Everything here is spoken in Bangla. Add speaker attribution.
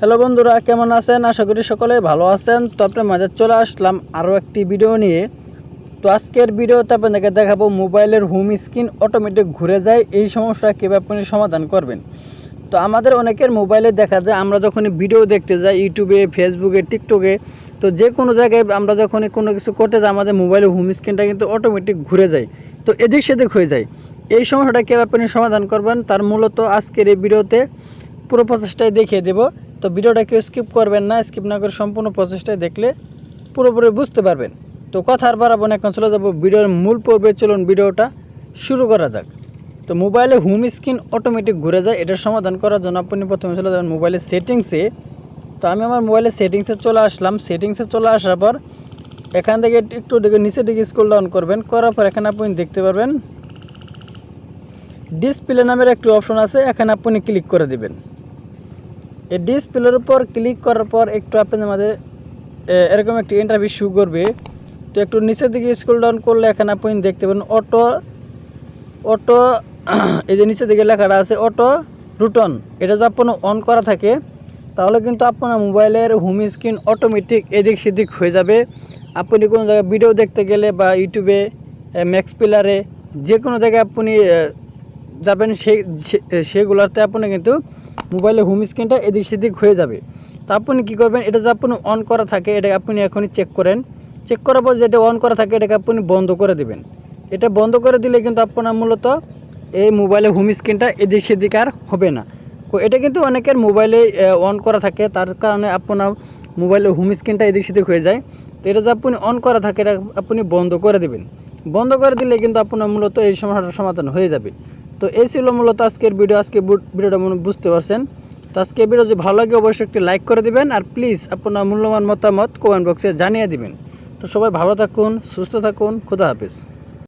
Speaker 1: হ্যালো বন্ধুরা, কেমন আছেন? আশা করি সকলে ভালো আছেন। তো আপনার মাঝে চলে আসলাম আরও একটি ভিডিও নিয়ে। তো আজকের ভিডিওতে আপনাদেরকে দেখাবো মোবাইলের হোম স্ক্রিন অটোমেটিক ঘুরে যায়, এই সমস্যা কীভাবে আপনি সমাধান করবেন। তো আমাদের অনেকের মোবাইলে দেখা যায়, আমরা যখনই ভিডিও দেখতে যাই ইউটিউবে ফেসবুকে টিকটকে তো যে কোনো জায়গায় আমরা যখনই কোনো কিছু করতে যাই, আমাদের মোবাইলের হোম স্ক্রিনটা কিন্তু অটোমেটিক ঘুরে যায়। তো এদিক সেদিক হয়ে যায়। এই সমস্যাটা কীভাবে আপনি সমাধান করবেন, তার মূলত আজকের এই ভিডিওতে পুরো প্রচেষ্টায় দেখিয়ে দেব। তো ভিডিওটা কেউ স্কিপ করবেন না স্কিপ না করে সম্পূর্ণ প্রসেসটাই দেখলে পুরোপুরি বুঝতে পারবেন। তো কথা আর বাড়াবো না, এখন চলে যাব ভিডিওর মূল পর্বে, চলুন ভিডিওটা শুরু করা যাক। তো মোবাইলে হোম স্ক্রিন অটোমেটিক ঘুরে যায় এটার সমাধান করার জন্য আপনি প্রথমে চলে যাবেন মোবাইলের সেটিংসে তো আমি আমার মোবাইলের সেটিংসে চলে আসলাম সেটিংসে চলে আসার পর এখান থেকে একটু দেখে নিচে দিকে স্ক্রল ডাউন করবেন, করার পর এখানে আপনি দেখতে পারবেন ডিসপ্লে নামের একটি অপশন আছে, এখানে আপনি ক্লিক করে দিবেন। এই ডিসপ্লের উপর ক্লিক করার পর একটু আপনাদের মাঝে এরকম একটি ইন্টারভিউ শু করবে। তো একটু নিচের দিকে স্ক্রল ডাউন করলে এখানে আপনি দেখতে পাবেন অটো অটো এই যে নিচের দিকে লেখাটা আছে অটো রুটন এটা যদি আপনার অন করা থাকে, তাহলে কিন্তু আপনার মোবাইলের হোম স্ক্রিন অটোমেটিক এদিক সেদিক হয়ে যাবে। আপনি কোনো জায়গায় ভিডিও দেখতে গেলে বা ইউটিউবে ম্যাক্স পিলারে যে কোনো জায়গায় আপনি যাবেন সেগুলোতে আপনি কিন্তু মোবাইলের হোম স্ক্রিনটা এদিক সেদিক হয়ে যাবে। তো আপনি কী করবেন? এটা যদি আপনি অন করা থাকে, এটা আপনি এখনই চেক করেন। চেক করার পর যেটা অন করা থাকে, এটাকে আপনি বন্ধ করে দিবেন। এটা বন্ধ করে দিলে কিন্তু আপনার মূলত এই মোবাইলের হোম স্ক্রিনটা এদিক সেদিক আর হবে না। এটা কিন্তু অনেকের মোবাইলে অন করা থাকে, তার কারণে আপনার মোবাইলের হোম স্ক্রিনটা এদিক সেদিক হয়ে যায়। তো এটা যে আপনি অন করা থাকে, এটা আপনি বন্ধ করে দিবেন। বন্ধ করে দিলে কিন্তু আপনার মূলত এই সমস্যাটার সমাধান হয়ে যাবে। তো এই ছিল মূলত আজকের ভিডিও। আজকে ভিডিওটা মনে বুঝতে পারছেন। তো আজকে ভিডিও যদি ভালো লাগে, অবশ্যই একটি লাইক করে দিবেন আর প্লিজ আপনার মূল্যবান মতামত কমেন্ট বক্সে জানিয়ে দিবেন। তো সবাই ভালো থাকুন, সুস্থ থাকুন, খুদা হাফিজ।